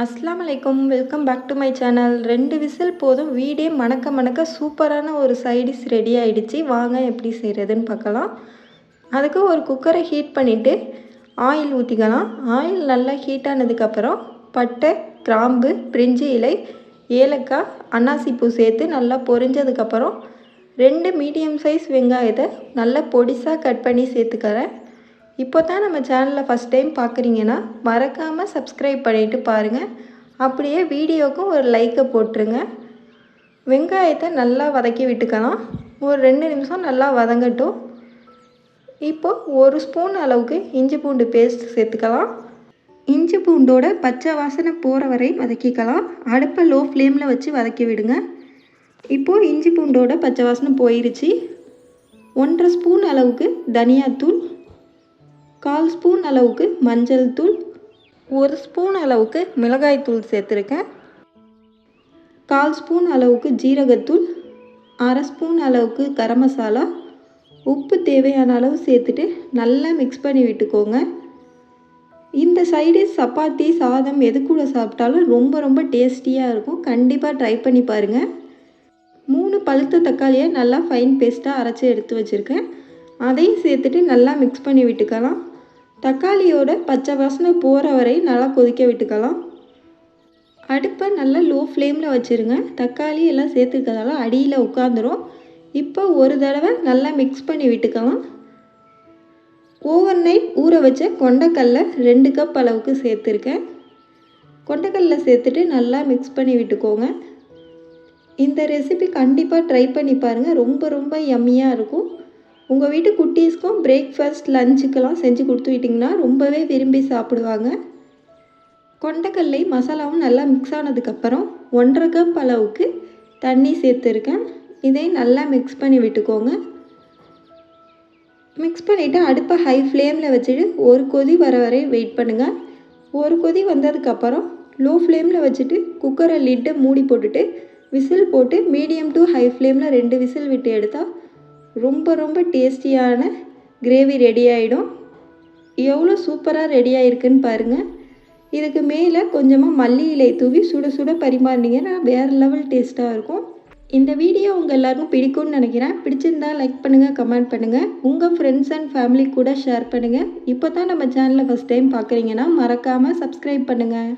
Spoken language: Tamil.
அஸ்லாம் வலைக்கம் welcome back to my channel ரெண்டு விசில் போதும். வீடே மணக்க மணக்க சூப்பரான ஒரு சைடிஷ் ரெடி ஆகிடுச்சு வாங்க எப்படி செய்கிறதுன்னு பார்க்கலாம். அதுக்கு ஒரு குக்கரை ஹீட் பண்ணிவிட்டு ஆயில் ஊற்றிக்கலாம் ஆயில் நல்லா ஹீட் ஆனதுக்கப்புறம் பட்டை கிராம்பு பிரிஞ்சி இலை ஏலக்காய் அன்னாசிப்பூ சேர்த்து நல்லா பொரிஞ்சதுக்கப்புறம் ரெண்டு மீடியம் சைஸ் வெங்காயத்தை நல்லா பொடிசாக கட் பண்ணி சேர்த்துக்கிறேன். இப்போ தான் நம்ம சேனலில் ஃபஸ்ட் டைம் பார்க்குறீங்கன்னா மறக்காமல் சப்ஸ்கிரைப் பண்ணிவிட்டு பாருங்கள் அப்படியே வீடியோவுக்கும் ஒரு லைக்கை போட்டுருங்க. வெங்காயத்தை நல்லா வதக்கி விட்டுக்கலாம். ஒரு ரெண்டு நிமிஷம் நல்லா வதங்கட்டும். இப்போது ஒரு ஸ்பூன் அளவுக்கு இஞ்சி பூண்டு பேஸ்ட் சேர்த்துக்கலாம். இஞ்சி பூண்டோட பச்சை வாசனை போகிற வரை வதக்கிக்கலாம். அடுப்பை லோ ஃப்ளேமில் வச்சு வதக்கி விடுங்க. இப்போது இஞ்சி பூண்டோட பச்சை வாசனை போயிருச்சு. ஒன்றரை ஸ்பூன் அளவுக்கு தனியாத்தூள். கால் ஸ்பூன் அளவுக்கு மஞ்சள் தூள். ஒரு ஸ்பூன் அளவுக்கு மிளகாய் தூள் சேர்த்துருக்கேன். கால் ஸ்பூன் அளவுக்கு ஜீரகத்தூள். அரை ஸ்பூன் அளவுக்கு கரம் மசாலா. உப்பு தேவையான அளவு சேர்த்துட்டு நல்லா மிக்ஸ் பண்ணி விட்டுக்கோங்க. இந்த சைடு சப்பாத்தி சாதம் எது கூட சாப்பிட்டாலும் ரொம்ப ரொம்ப டேஸ்டியாக இருக்கும். கண்டிப்பாக ட்ரை பண்ணி பாருங்கள் மூணு பழுத்த தக்காளியை நல்லா ஃபைன் பேஸ்ட்டாக அரைச்சி எடுத்து வச்சுருக்கேன். அதையும் சேர்த்துட்டு நல்லா மிக்ஸ் பண்ணி விட்டுக்கலாம். தக்காளியோட பச்சை வாசனை போகிற வரை நல்லா கொதிக்க விட்டுக்கலாம். அடுப்பை நல்லா லோ ஃப்ளேமில் வச்சுருங்க. தக்காளி எல்லாம் சேர்த்துக்கிறதால அடியில் உட்காந்துரும் இப்போ ஒரு தடவை நல்லா மிக்ஸ் பண்ணி விட்டுக்கலாம். ஓவர் நைட் ஊற வச்ச கொண்டக்கல்ல ரெண்டு கப் அளவுக்கு சேர்த்துருக்கேன். கொண்டக்கல்ல சேர்த்துட்டு நல்லா மிக்ஸ் பண்ணி விட்டுக்கோங்க. இந்த ரெசிபி கண்டிப்பாக ட்ரை பண்ணி பாருங்கள் ரொம்ப ரொம்ப எம்மியாக இருக்கும். உங்கள் வீட்டு குட்டீஸ்க்கும் பிரேக்ஃபாஸ்ட் லஞ்சுக்கெல்லாம் செஞ்சு கொடுத்து விட்டிங்கன்னா ரொம்பவே விரும்பி சாப்பிடுவாங்க. கொண்டக்கல்லை மசாலாவும் நல்லா மிக்ஸ் ஆனதுக்கப்புறம் ஒன்றரை கப் அளவுக்கு தண்ணி சேர்த்துருக்கேன். இதை நல்லா மிக்ஸ் பண்ணி விட்டுக்கோங்க. மிக்ஸ் பண்ணிவிட்டு அடுப்பை ஹை ஃப்ளேமில் வச்சுட்டு ஒரு கொதி வர வரை வெயிட் பண்ணுங்கள் ஒரு கொதி வந்ததுக்கப்புறம் லோ ஃப்ளேமில் வச்சுட்டு குக்கரை லிட்டை மூடி போட்டுட்டு விசில் போட்டு மீடியம் டு ஹை ஃப்ளேமில் ரெண்டு விசில் விட்டு எடுத்தால் ரொம்ப ரொம்ப டேஸ்டியான கிரேவி ரெடி ஆகிடும் எவ்வளோ சூப்பராக ரெடி ஆகிருக்குன்னு பாருங்கள் இதுக்கு மேலே கொஞ்சமாக மல்லி இலை தூவி சுட சுட பரிமாறினீங்கன்னா வேறு லெவல் டேஸ்ட்டாக இருக்கும். இந்த வீடியோ உங்கள் எல்லாருக்கும் பிடிக்கும்னு நினைக்கிறேன். பிடிச்சிருந்தா லைக் பண்ணுங்கள் கமெண்ட் பண்ணுங்கள் உங்கள் ஃப்ரெண்ட்ஸ் அண்ட் ஃபேமிலி கூட ஷேர் பண்ணுங்கள் இப்போ தான் நம்ம சேனலை ஃபஸ்ட் டைம் பார்க்குறீங்கன்னா மறக்காமல் சப்ஸ்கிரைப் பண்ணுங்கள்